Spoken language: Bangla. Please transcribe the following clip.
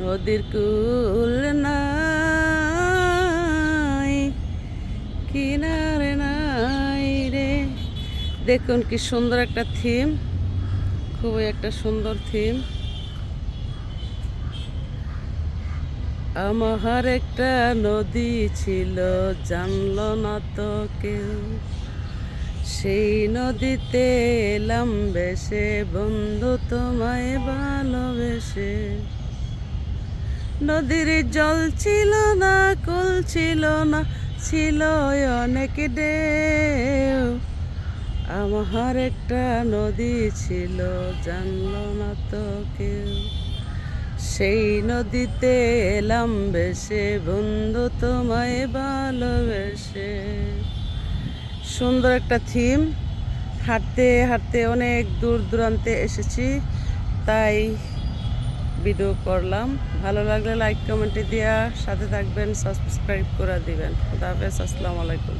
নদীর কুল নাই, কিনারে নাই রে। দেখুন কি সুন্দর একটা থিম, খুবই একটা সুন্দর থিম। আমার একটা নদী ছিল, জানলো না তো কেউ। সেই নদীতে এলাম বেশে, বন্ধু তোমায় ভালোবেসে। নদীর জল ছিল না, কুল ছিল না, ছিল অনেক ঢেউ। আমার একটা নদী ছিল, জানলো না তো কেউ। সেই নদীতে এলাম বেশে, বন্ধু তোমায় ভালোবেসে। সুন্দর একটা থিম। হাঁটতে হাঁটতে অনেক দূর দূরান্তে এসেছি, তাই ভিডিও করলাম। ভালো লাগলে লাইক কমেন্টে দেওয়া সাথে থাকবেন সাবস্ক্রাইব করে দিবেন। খুদা হাফেজ, আসসালামু আলাইকুম।